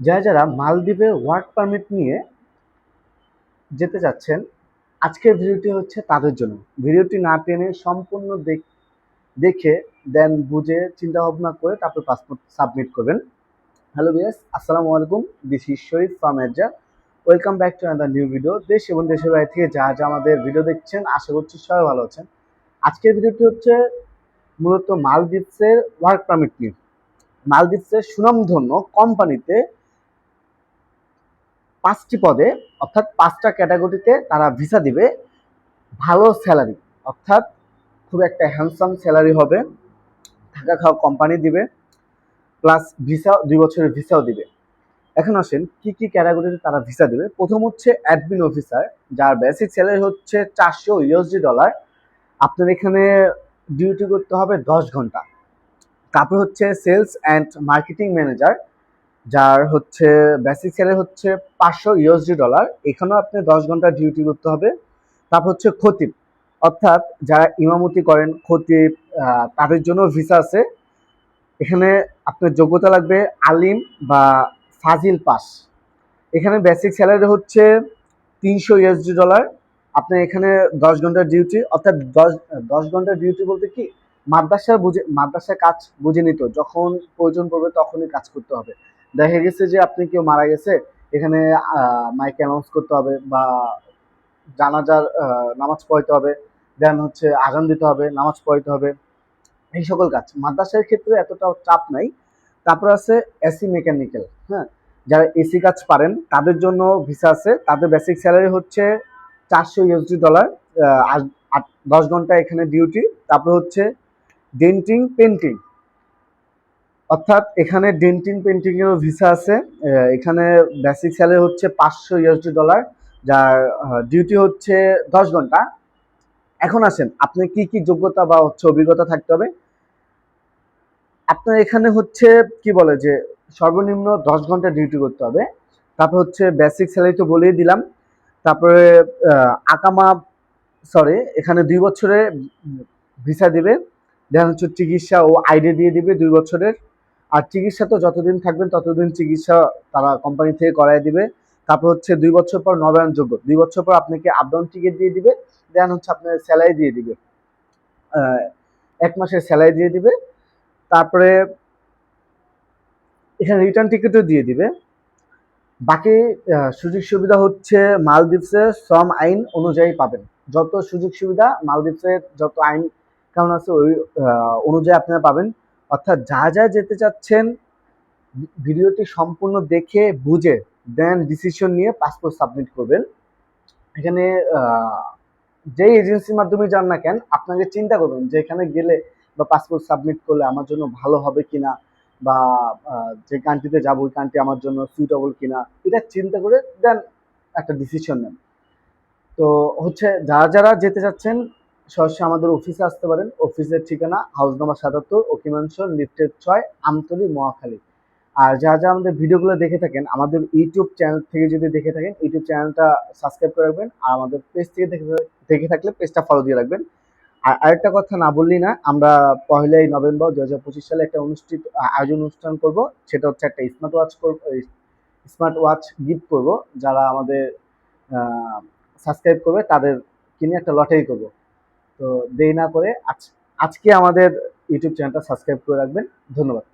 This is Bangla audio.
যারা যারা মালদ্বীপের ওয়ার্ক পারমিট নিয়ে যেতে চাচ্ছেন, আজকের ভিডিওটি হচ্ছে তাদের জন্য। ভিডিওটি না টেনে সম্পূর্ণ দেখ- দেন বুঝে চিন্তা ভাবনা করে তারপর পাসপোর্ট সাবমিট করবেন। হ্যালো বিয়াস আসসালামু আলাইকুম। This is Sharif from এরজা welcome back to another new video দেশ এবং দেশের বাইরে থেকে যা যা আমাদের ভিডিও দেখছেন, আশা করছি সবাই ভালো আছেন। আজকের ভিডিওটি হচ্ছে মূলত মালদ্বীপসের ওয়ার্ক পারমিট নিয়ে। মালদ্বীপসের সুনামধন্য কোম্পানিতে পাঁচটি পদে, অর্থাৎ পাঁচটা ক্যাটাগরিতে তারা ভিসা দিবে। ভালো স্যালারি, অর্থাৎ খুব একটা হ্যান্ডসাম স্যালারি হবে। থাকা খাওয়া কোম্পানি দিবে প্লাস ভিসা, দুই বছরের ভিসাও দিবে। এখন আসেন, কি কি ক্যাটাগরিতে তারা ভিসা দিবে? প্রথম হচ্ছে অ্যাডমিন অফিসার যার বেসিক স্যালারি হচ্ছে চারশো ইউএসডি ডলার আপনার এখানে ডিউটি করতে হবে দশ ঘণ্টা। তারপর হচ্ছে সেলস অ্যান্ড মার্কেটিং ম্যানেজার যার হচ্ছে বেসিক স্যালারি হচ্ছে পাঁচশো ইউএসডি ডলার এখানেও আপনি দশ ঘণ্টা ডিউটি করতে হবে। তারপর হচ্ছে খতিব। অর্থাৎ যারা ইমামতি করেন, খতিব তাদের জন্য ভিসা আছে। এখানে আপনার যোগ্যতা লাগবে আলিম বা ফাজিল পাস। এখানে বেসিক স্যালারি হচ্ছে তিনশো ইউএসডি ডলার আপনার এখানে দশ ঘণ্টার ডিউটি অর্থাৎ দশ দশ ঘণ্টার ডিউটি বলতে কি? মাদ্রাসা বুঝে, মাদ্রাসা কাজ বুঝে নিত। যখন প্রয়োজন পড়বে তখনই কাজ করতে হবে। দেখা গেছে যে আপনি কেউ মারা গেছে, এখানে মাইক অ্যানাউন্স করতে হবে বা জানাজার নামাজ পড়তে হবে, দেন হচ্ছে আজান দিতে হবে, নামাজ পড়তে হবে, এই সকল কাজ। মাদ্রাসার ক্ষেত্রে এতটা চাপ নাই। তারপর আছে এসি মেকানিক্যাল হ্যাঁ? যারা এসি কাজ পারেন, তাদের জন্য ভিসা আছে। তাদের বেসিক স্যালারি হচ্ছে চারশো ইউএসডি ডলার দশ ঘণ্টা এখানে ডিউটি তারপর হচ্ছে ডেন্টিং পেন্টিং অর্থাৎ এখানে ডেন্টিং পেন্টিং এরও ভিসা আছে। এখানে বেসিক স্যালারি হচ্ছে পাঁচশো ইউএসডি ডলার, যার ডিউটি হচ্ছে দশ ঘণ্টা। এখন আসেন, আপনি কি কি যোগ্যতা বা হচ্ছে অভিজ্ঞতা থাকতে হবে? আপনার এখানে হচ্ছে কি বলে যে সর্বনিম্ন দশ ঘণ্টা ডিউটি করতে হবে। তারপর হচ্ছে বেসিক স্যালারি তো বলেই দিলাম। তারপরে আকামা, সরি, এখানে দুই বছরে ভিসা দিবে। দেন হচ্ছে চিকিৎসা ও আইডি দিয়ে দিবে দুই বছরের। আর চিকিৎসা তো যতদিন থাকবেন, ততদিন চিকিৎসা তারা কোম্পানি থেকে করায় দিবে। তারপর হচ্ছে দুই বছর পর নবায়নযোগ্য দুই বছর পর আপনাকে আপ ডাউন টিকিট দিয়ে দিবে দেন হচ্ছে আপনার স্যালারি দিয়ে দিবে। এক মাসের স্যালারি দিয়ে দিবে। তারপরে এখানে রিটার্ন টিকিটও দিয়ে দিবে। বাকি সুযোগ সুবিধা হচ্ছে মালদ্বীপসের শ্রম আইন অনুযায়ী পাবেন। যত সুযোগ সুবিধা মালদ্বীপসের যত আইন কারণ আছে ওই অনুযায়ী আপনারা পাবেন। অর্থাৎ যা যা যেতে চাচ্ছেন, ভিডিওটি সম্পূর্ণ দেখে, বুঝে দেন ডিসিশন নিয়ে পাসপোর্ট সাবমিট করবেন। এখানে যেই এজেন্সির মাধ্যমে যান না কেন, আপনাকে চিন্তা করবেন যে এখানে গেলে বা পাসপোর্ট সাবমিট করলে আমার জন্য ভালো হবে কিনা বা যে কান্ট্রিতে যাব, ওই কান্ট্রি আমার জন্য সুইটেবল কিনা, এটা চিন্তা করে দেন একটা ডিসিশন নেন। তো হচ্ছে, যারা যারা যেতে চাচ্ছেন সরাসরি আমাদের অফিসে আসতে পারেন। অফিসের ঠিকানা হাউস নাম্বার সাতাত্তর ওকিমানসন লিফটের ছয় আমতলি মহাখালী আর যারা যারা আমাদের ভিডিওগুলো দেখে থাকেন, আমাদের ইউটিউব চ্যানেল থেকে যদি দেখে থাকেন ইউটিউব চ্যানেলটা সাবস্ক্রাইব করে রাখবেন আর আমাদের পেজ থেকে দেখে দেখে থাকলে পেজটা ফলো দিয়ে রাখবেন। আর আরেকটা কথা না বললি না, আমরা পহেলাই নভেম্বর দু হাজার পঁচিশ সালে একটা অনুষ্ঠিত আয়োজন অনুষ্ঠান করব। সেটা হচ্ছে একটা স্মার্ট ওয়াচ করব স্মার্ট ওয়াচ গিফট করব। যারা আমাদের সাবস্ক্রাইব করবে, তাদের কিনে একটা লটারি করব। তো দেরি না করে আজ আজকে আমাদের ইউটিউব চ্যানেলটা সাবস্ক্রাইব করে রাখবেন। ধন্যবাদ।